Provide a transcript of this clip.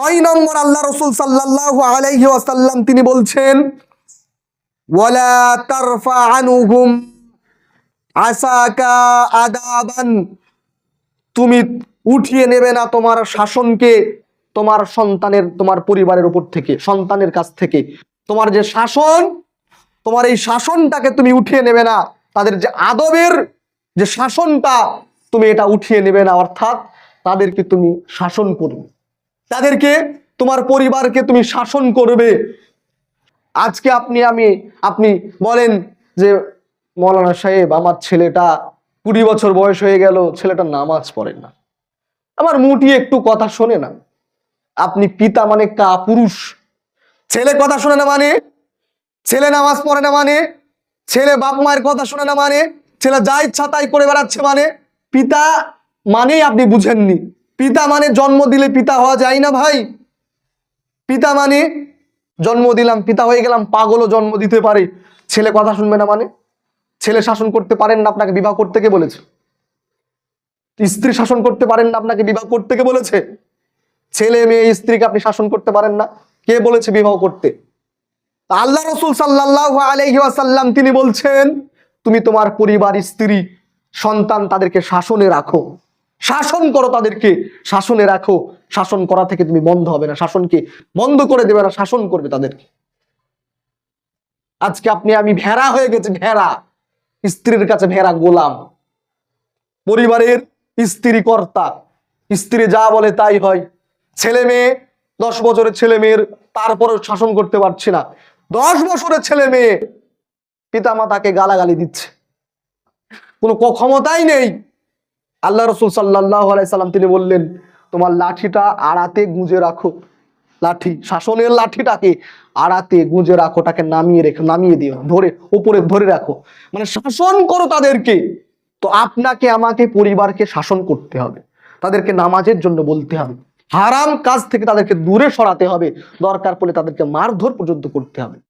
নয় নম্বর আল্লাহ রসুল সাল্লাহ আলাইহি ওয়াসাল্লাম তিনি বলছেন, ওয়ালা তারফা আনুহুম আসাকা আদাবান। তুমি উঠিয়ে নেবে না তোমার শাসনকে, তোমার সন্তানের, তোমার পরিবারের উপর থেকে, সন্তানের কাছ থেকে। তোমার যে শাসন, তোমার এই শাসনটাকে তুমি উঠিয়ে নেবে না। তাদের যে আদবের যে শাসনটা, তুমি এটা উঠিয়ে নেবে না। অর্থাৎ তাদেরকে তুমি শাসন করবে। তাদেরকে, তোমার পরিবারকে তুমি শাসন করবে। আজকে আপনি, আমি, আপনি বলেন যে, মৌলানা সাহেব, আমার ছেলেটা কুড়ি বছর বয়স হয়ে গেল ছেলেটা নামাজ পড়ে না। আমার মুটি একটু কথা শোনে না। আপনি পিতা মানে কা পুরুষ। ছেলে কথা শোনে না মানে? ছেলে নামাজ পড়ে না মানে? ছেলে বাপ মায়ের কথা শোনে না মানে? ছেলে যা ইচ্ছা তাই করে বেড়াচ্ছে মানে? পিতা মানেই আপনি বুঝেননি। পিতা মানে জন্ম দিলে পিতা হওয়া যায় না ভাই। পিতা মানে জন্ম দিলাম, পিতা হয়ে গেলাম, পাগলও জন্ম দিতে পারে। ছেলে কথা শুনবে না মানে? ছেলে শাসন করতে পারেন না, আপনাকে বিবাহ করতে কে বলেছে? স্ত্রী শাসন করতে পারেন না, আপনাকে বিবাহ করতে কে বলেছে? ছেলে, মেয়ে, স্ত্রীকে আপনি শাসন করতে পারেন না, কে বলেছে বিবাহ করতে? আল্লাহ রসুল সাল্লাহ আলহিহাসাল্লাম তিনি বলছেন, তুমি তোমার পরিবার, স্ত্রী, সন্তান তাদেরকে শাসনে রাখো। শাসন করো তাদেরকে। শাসনে রাখো। শাসন করা থেকে তুমি বন্ধ হবে না। শাসনকে বন্ধ করে দেবে না, শাসন করবে তাদেরকে। আজকে আপনি, আমি ভেড়া হয়ে গেছে, ভেড়া। স্ত্রীর কাছে ভেড়া গোলাম। পরিবারের স্ত্রী কর্তা। স্ত্রী যা বলে তাই হয়। ছেলে মেয়ে, দশ বছরের ছেলে মেয়ের তারপরে শাসন করতে পারছি না। দশ বছরের ছেলে মেয়ে পিতা মাতাকে গালাগালি দিচ্ছে। কোনো ক্ষমতাই নেই। আল্লাহ রসুল সাল্লাহ সাল্লাম তিনি বললেন, তোমার লাঠিটা আড়াতে গুঁজে রাখো। লাঠি, শাসনের লাঠিটাকে আড়াতে গুঁজে রাখো, তাকে নামিয়ে রেখো, নামিয়ে দিও, ধরে, উপরে ধরে রাখো। মানে শাসন করো তাদেরকে। তো আপনাকে, আমাকে পরিবারকে শাসন করতে হবে। তাদেরকে নামাজের জন্য বলতে হবে। হারাম কাজ থেকে তাদেরকে দূরে সরাতে হবে। দরকার পড়লে তাদেরকে মারধর পর্যন্ত করতে হবে।